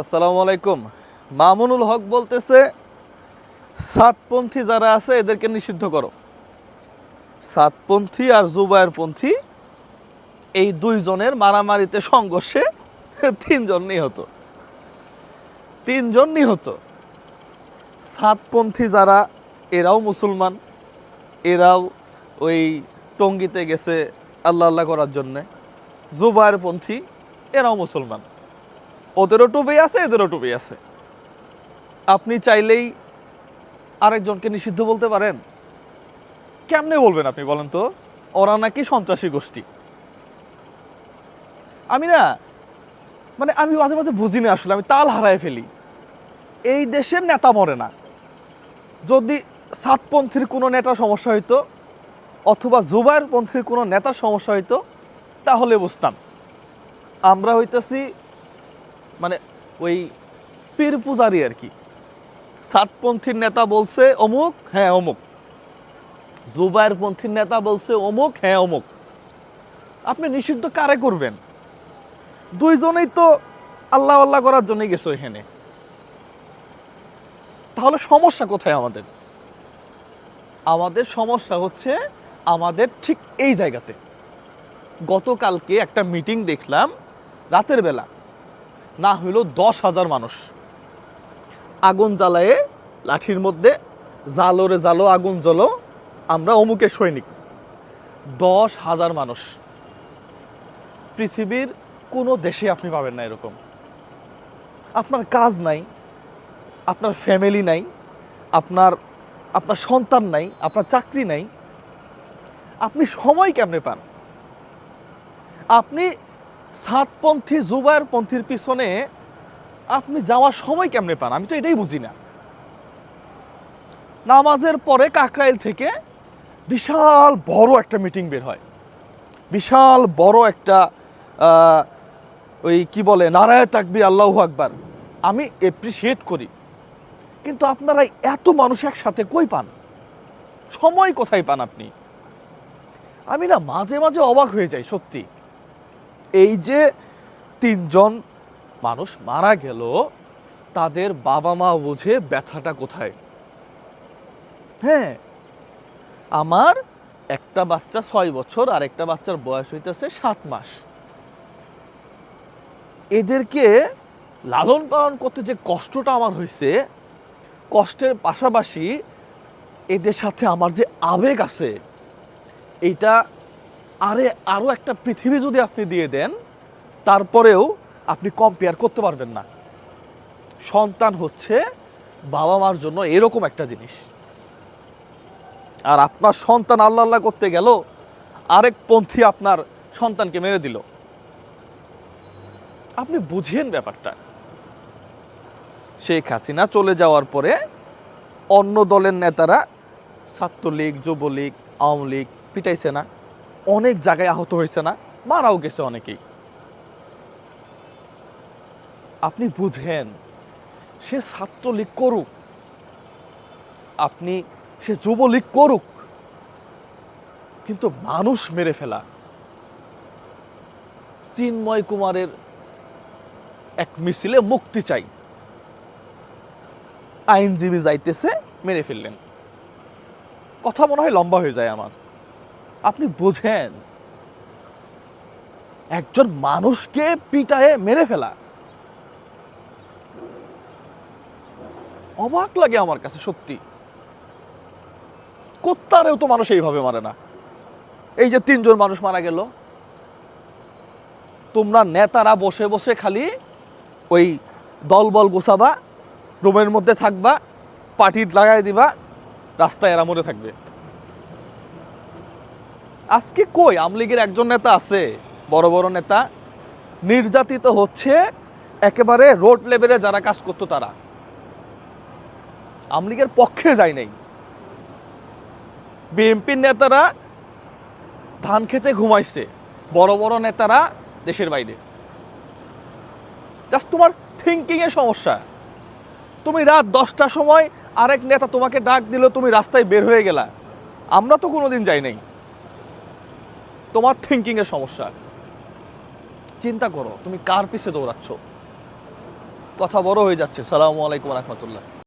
আসসালামু আলাইকুম। মামুনুল হক বলতেছে, সাতপন্থী যারা আছে এদেরকে নিষিদ্ধ করো। সাতপন্থী আর জুবায়েরপন্থী এই দুইজনের মারামারিতে সংঘর্ষে তিনজন নিহত। তিনজন নিহত। সাতপন্থী যারা, এরাও মুসলমান, এরাও ওই টঙ্গিতে গেছে আল্লাহ আল্লাহ করার জন্যে। জুবায়েরপন্থী এরাও মুসলমান। ওদেরও টুপি আছে, এদেরও টুপি আছে। আপনি চাইলেই আরেকজনকে নিষিদ্ধ বলতে পারেন। কেমনে বলবেন আপনি বলেন তো? ওরা নাকি সন্ত্রাসী গোষ্ঠী। আমি না মানে আমি মাঝে মাঝে বুঝি না আসলে, আমি তাল হারায় ফেলি। এই দেশের নেতা মরে না। যদি সাতপন্থীর কোনো নেতা সমস্যা হইতো, অথবা জুবায়ের পন্থীর কোনো নেতার সমস্যা হইতো, তাহলে বুঝতাম। আমরা হইতেছি মানে ওই পীর পূজারি আর কি। সাতপন্থীর নেতা বলছে, অমুক হ্যাঁ অমুক। জুবায়ের পন্থীর নেতা বলছে, অমুক হ্যাঁ অমুক। আপনি নিষিদ্ধ কারে করবেন? দুইজনেই তো আল্লাহ আল্লাহ করার জন্যই গেছে ওইখানে। তাহলে সমস্যা কোথায় আমাদের? আমাদের সমস্যা হচ্ছে আমাদের ঠিক এই জায়গাতে। গতকালকে একটা মিটিং দেখলাম, রাতের বেলা। না হইল দশ হাজার মানুষ। আগুন জ্বালায়ে লাঠির মধ্যে জালোরে জালো, আগুন জ্বলো, আমরা অমুকের সৈনিক। দশ হাজার মানুষ। পৃথিবীর কোনো দেশে আপনি পাবেন না এরকম। আপনার কাজ নাই, আপনার ফ্যামিলি নাই, আপনার আপনার সন্তান নাই, আপনার চাকরি নাই। আপনি সময় কেমনে পান? আপনি সাতপন্থী জুবায়ের পন্থীর পিছনে আপনি যাওয়ার সময় কেমনে পান? আমি তো এটাই বুঝি না। নামাজের পরে কাকরাইল থেকে বিশাল বড় একটা মিটিং বের হয়। বিশাল বড় একটা ওই কি বলে, নারায় তাকবির, আল্লাহ আকবার। আমি এপ্রিসিয়েট করি। কিন্তু আপনারা এত মানুষ একসাথে কই পান? সময় কোথায় পান আপনি? আমি না মাঝে মাঝে অবাক হয়ে যাই, সত্যি। এই যে তিনজন মানুষ মারা গেল, তাদের বাবা মা বুঝে ব্যথাটা কোথায়? হ্যাঁ আমার একটা বাচ্চা ছয় বছর, আর একটা বাচ্চার বয়স হইতেছে সাত মাস। এদেরকে লালন পালন করতে যে কষ্টটা আমার হয়েছে কষ্টের পাশাপাশি এদের সাথে আমার যে আবেগ আছে, এইটা আরে আরও একটা পৃথিবী যদি আপনি দিয়ে দেন, তারপরেও আপনি কম্পেয়ার করতে পারবেন না। সন্তান হচ্ছে বাবা মার জন্য এরকম একটা জিনিস। আর আপনার সন্তান আল্লাহ আল্লাহ করতে গেল, আরেক পন্থী আপনার সন্তানকে মেরে দিল। আপনি বুঝিয়েন ব্যাপারটা। শেখ হাসিনা চলে যাওয়ার পরে অন্য দলের নেতারা ছাত্রলীগ, যুবলীগ, আওয়ামী লীগ পিটাইছে না। অনেক জায়গায় আহত হয়েছে না, মারাও গেছে অনেকেই। আপনি বুঝেন, সে ছাত্রলীগ করুক, আপনি, সে যুবলীগ করুক, কিন্তু মানুষ মেরে ফেলা। চিন্ময় কুমারের এক মিছিলে মুক্তি চাই। আইনজীবী যাইতেছে, মেরে ফেললেন। কথা মনে হয় লম্বা হয়ে যায় আমার। আপনি বোঝেন, একজন মানুষকে পিটায়ে মেরে ফেলা। অবাক লাগে আমার কাছে, সত্যি। কোত্তারেও তো মানুষ এইভাবে মারে না। এই যে তিনজন মানুষ মারা গেল, তোমরা নেতারা বসে বসে খালি ওই দলবল গোছাবা, রুমের মধ্যে থাকবা, পার্টি লাগাই দিবা, রাস্তায় এরা মরে থাকবে। আজকে কই? আমলিগের একজন নেতা আছে, বড় বড় নেতা, নির্যাতিত হচ্ছে একেবারে রোড লেভেলে যারা কাজ করতো তারা। আমলিগের পক্ষে যায় নাই। বিএনপির নেতারা ধান খেতে ঘুমাইছে, বড় বড় নেতারা দেশের বাইরে। জাস্ট তোমার থিঙ্কিং এর সমস্যা। তুমি রাত দশটার সময় আরেক নেতা তোমাকে ডাক দিল, তুমি রাস্তায় বের হয়ে গেলা। আমরা তো কোনোদিন যাই নাই। তোমার থিঙ্কিংয়ের সমস্যা। চিন্তা করো, তুমি কার পিছে দৌড়াচ্ছ? কথা বড় হয়ে যাচ্ছে। সালামু আলাইকুম রহমতুল্লাহ।